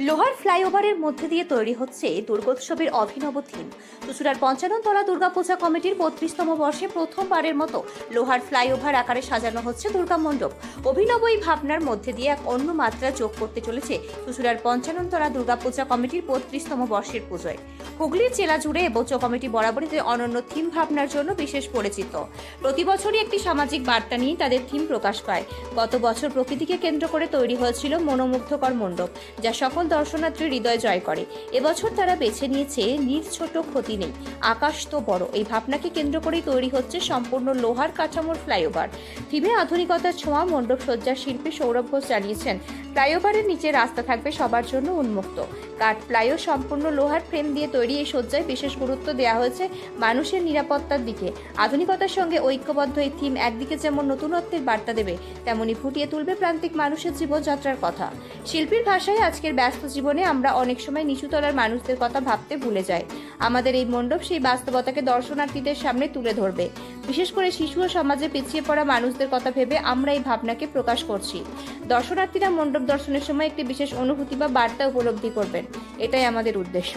লোহার ফ্লাইওভারের মধ্যে দিয়ে তৈরি হচ্ছে দুর্গোৎসবের অভিনব থিম। চুচুড়ার পঞ্চাননতলা দুর্গাপূজা কমিটির বত্রিশতম বর্ষে প্রথমবারের মতো লোহার ফ্লাইওভার আকারে সাজানো হচ্ছে দুর্গা মণ্ডপ। অভিনব এই ভাবনার মধ্যে দিয়ে এক অন্য মাত্রা যোগ করতে চলেছে চুচুড়ার পঞ্চাননতলা দুর্গাপূজা কমিটির বত্রিশতম বর্ষের পুজোয়। হুগলির জেলা জুড়ে এবছর কমিটি বরাবরই অনন্য থিম ভাবনার জন্য বিশেষ পরিচিত। প্রতি বছরই একটি সামাজিক বার্তা নিয়ে তাদের থিম প্রকাশ পায়। গত বছর প্রকৃতিকে কেন্দ্র করে তৈরি হয়েছিল মনোমুগ্ধকর মণ্ডপ, যা সকল দর্শনার্থীর হৃদয় জয় করে। এবছর তারা বেছে নিয়েছে নির ছোট ক্ষতি নেই। আকাশ তো বড়। এই ভাবনাকে কেন্দ্র করেই তৈরি হচ্ছে সম্পূর্ণ লোহার কাঠামোর ফ্লাইওভার। থিমে আধুনিকতার ছোঁয়া মণ্ডপ সজ্জার শিল্পী সৌরভ ঘোষ জানিয়েছেন ফ্লাইওভারের নিচে রাস্তা থাকবে সবার জন্য উন্মুক্ত। কাঠ ফ্লাইও সম্পূর্ণ লোহার ফ্রেম দিয়ে তৈরি এই সজ্জায় বিশেষ গুরুত্ব দেওয়া হয়েছে মানুষের নিরাপত্তার দিকে। আধুনিকতার সঙ্গে ঐক্যবদ্ধ এই থিম একদিকে যেমন নতুনত্বের বার্তা দেবে, তেমনি ফুটিয়ে তুলবে প্রান্তিক মানুষের জীবনযাত্রার কথা। শিল্পীর ভাষায় আজকের ব্যস্ত জীবনে আমরা অনেক সময় নিচুতলার মানুষদের কথা ভাবতে ভুলে যাই। আমাদের এই মণ্ডপ সেই বাস্তবতাকে দর্শনার্থীদের সামনে তুলে ধরবে। বিশেষ করে শিশু ও সমাজে পিছিয়ে পড়া মানুষদের কথা ভেবে আমরা এই ভাবনাকে প্রকাশ করছি। দর্শনার্থীরা মণ্ডপ দর্শনের সময় একটি বিশেষ অনুভূতি বা বার্তা উপলব্ধি করবেন। এটাই আমাদের উদ্দেশ্য।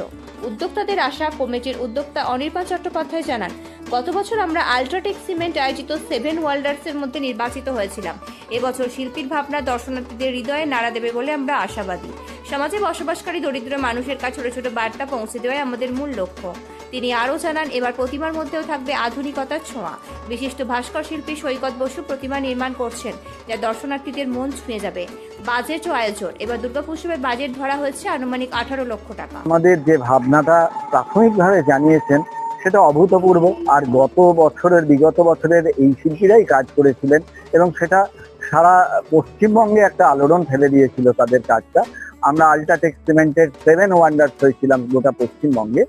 উদ্যোক্তাদের আশা, কমিটির উদ্যোক্তা অনির্বাণ চট্টোপাধ্যায় জানান, গত বছর আমরা আলট্রাটেক সিমেন্ট আয়োজিত সেভেন ওয়ার্ল্ডার্সের মধ্যে নির্বাচিত হয়েছিলাম। এবছর শিল্পীর ভাবনা দর্শনার্থীদের হৃদয়ে নাড়া দেবে বলে আমরা আশাবাদী। সমাজে বসবাসকারী দরিদ্র মানুষের কাছে ছোট ছোট বার্তা পৌঁছে দেওয়াই আমাদের মূল লক্ষ্য। তিনি আরও জানান, এবার প্রতিমার মধ্যেও থাকবে আধুনিকতার ছোঁয়া। বিশিষ্ট ভাস্কর শিল্পী সৈকত বসু প্রতিমা নির্মাণ করছেন, যা দর্শনার্থীদের মন ছুঁয়ে যাবে। বাজেট ও আয়োজন, এবার দুর্গাপুজোর বাজেট ধরা হয়েছে আনুমানিক আঠারো লক্ষ টাকা। আমাদের যে ভাবনাটা প্রাথমিকভাবে জানিয়েছেন, সেটা অভূতপূর্ব। আর গত বছরের, বিগত বছরের এই শিল্পীরাই কাজ করেছিলেন এবং সেটা সারা পশ্চিমবঙ্গে একটা আলোড়ন ফেলে দিয়েছিল তাদের কাজটা। আমরা আল্ট্রাটেক সিমেন্টের সেভেন ওয়ান্ডার্স হয়েছিলাম গোটা পশ্চিমবঙ্গে।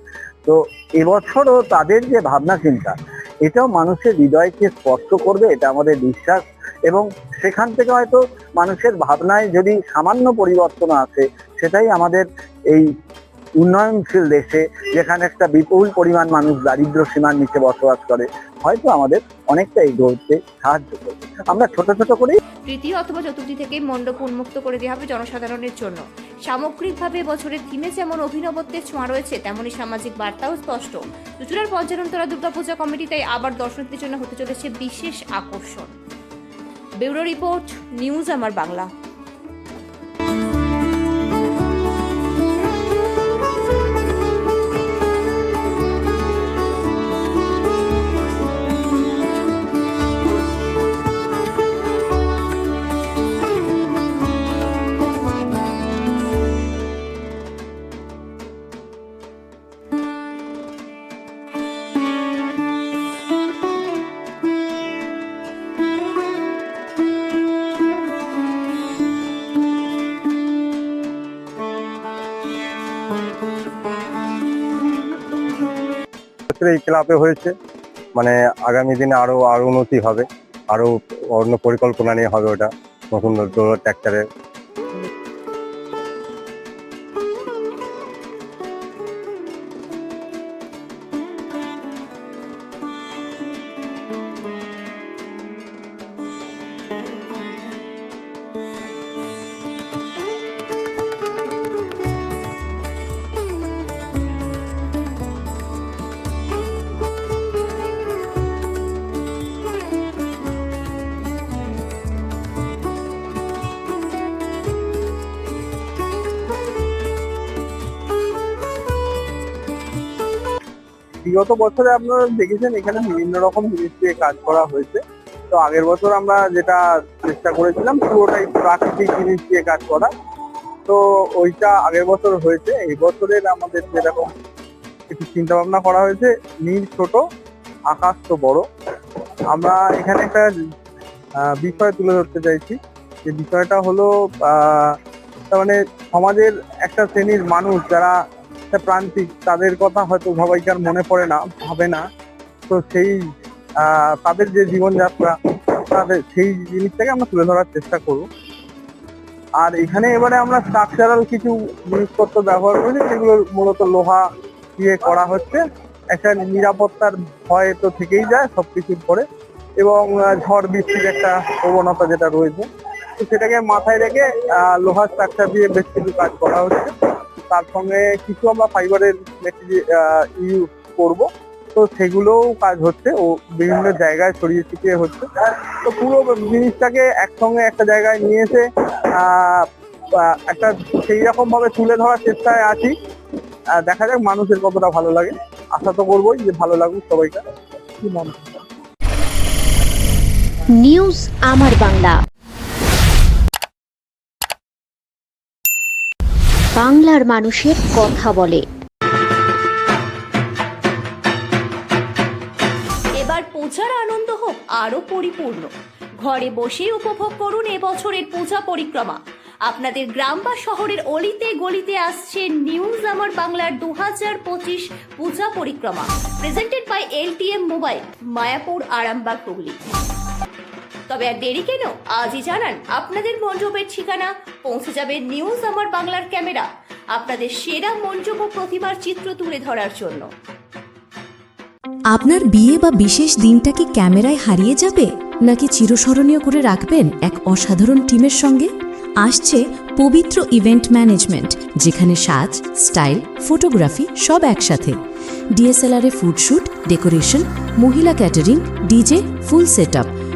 তো এবছরও তাদের যে ভাবনা চিন্তা এটাও মানুষের হৃদয়কে স্পর্শ করবে, এটা আমাদের বিশ্বাস। এবং সেখান থেকে হয়তো মানুষের ভাবনায় যদি সামান্য পরিবর্তন আসে, সেটাই আমাদের এই উন্নয়নশীল দেশে যেখানে একটা বিপুল পরিমাণ মানুষ দারিদ্র সীমার নিচে বসবাস করে, হয়তো আমাদের অনেকটা এগোতে সাহায্য করবে। আমরা ছোট ছোট করে তৃতীয় অথবা চতুর্থী থেকে মণ্ডপ উন্মুক্ত করে দেওয়া হবে জনসাধারণের জন্য। সামগ্রিকভাবে বছরের থিমে যেমন অভিনবত্বের ছোঁয়া রয়েছে তেমনই সামাজিক বার্তাও স্পষ্ট। চুচুড়ার পঞ্চানন্তরা দুর্গাপূজা কমিটি তাই আবার দর্শনার্থীর জন্য হতে চলেছে বিশেষ আকর্ষণ। ব্যুরো রিপোর্ট, নিউজ আমার বাংলা। ক্ষেত্রে এই ক্লাবে হয়েছে। মানে আগামী দিনে আরও আরও উন্নতি হবে। আরও অন্য পরিকল্পনা নিয়ে হবে ওটা। নতুন ট্র্যাক্টরের বিগত বছরে আপনারা দেখেছেন এখানে বিভিন্ন রকম জিনিস দিয়ে কাজ করা হয়েছে। তো আগের বছর আমরা যেটা চেষ্টা করেছিলাম, পুরোটাই প্রাকৃতিক জিনিস দিয়ে কাজ করা। তো ওইটা আগের বছর হয়েছে। এই বছরের আমাদের যেরকম কিছু চিন্তা ভাবনা করা হয়েছে, নীল ছোট, আকাশ তো বড়। আমরা এখানে একটা বিষয় তুলে ধরতে চাইছি। যে বিষয়টা হলো মানে সমাজের একটা শ্রেণির মানুষ যারা একটা প্রান্তিক, তাদের কথা হয়তো সবাইকার মনে পড়ে না, ভাবে না। তো সেই তাদের যে জীবনযাত্রা, তাদের সেই জিনিসটাকে আমরা তুলে ধরার চেষ্টা করব। আর এখানে এবারে আমরা স্ট্রাকচারাল কিছু জিনিসপত্র ব্যবহার করেছি যেগুলো মূলত লোহা দিয়ে করা হচ্ছে। একটা নিরাপত্তার ভয় তো থেকেই যায় সবকিছুর পরে। এবং ঝড় বৃষ্টির একটা প্রবণতা যেটা রয়েছে। তো সেটাকে মাথায় রেখে লোহার স্ট্রাকচার দিয়ে বেশ কিছু কাজ করা হচ্ছে। তার সঙ্গে কিছু আমরা ফাইবারের ইউজ করব। তো সেগুলোও কাজ হচ্ছে। ও বিভিন্ন জায়গায় ছড়িয়ে ছিটিয়ে হচ্ছে। তো পুরো জিনিসটাকে একসঙ্গে একটা জায়গায় নিয়ে এসে একটা সেই রকম ভাবে তুলে ধরার চেষ্টায় আছি। দেখা যাক মানুষের কতটা ভালো লাগে। আশা তো করবোই যে ভালো লাগুক সবাইকার কি মনে? নিউজ আমার বাংলা বাংলার মানুষের কথা বলে। এবার পূজার আনন্দ হোক আরও পরিপূর্ণ। ঘরে বসেই উপভোগ করুন এবছরের পূজা পরিক্রমা। আপনাদের গ্রাম বা শহরের অলিতে গলিতে আসছে নিউজ আমার বাংলার দু হাজার পঁচিশ পূজা পরিক্রমা। Presented by LTM mobile Mayapur, Arambagh, Hooghly. তবে আর দেরি কেন? আজই জানান, আপনাদের মণ্ডপের ঠিকানা পৌঁছে যাবে নিউজ আমার বাংলার ক্যামেরা। আপনাদের সেরা মণ্ডপ ও প্রতিমার চিত্র তুলে ধরার জন্য। আপনার বিয়ে বা বিশেষ দিনটা কি ক্যামেরায় হারিয়ে যাবে? নাকি চিরস্মরণীয় করে রাখবেন এক অসাধারণ টিমের সঙ্গে? আসছে পবিত্র ইভেন্ট ম্যানেজমেন্ট, যেখানে সাজ, স্টাইল, ফটোগ্রাফি সব একসাথে। ডিএসএলআরে ফুডশুট ডেকোরেশন, মহিলা ক্যাটারিং, ডিজে, ফুল সেট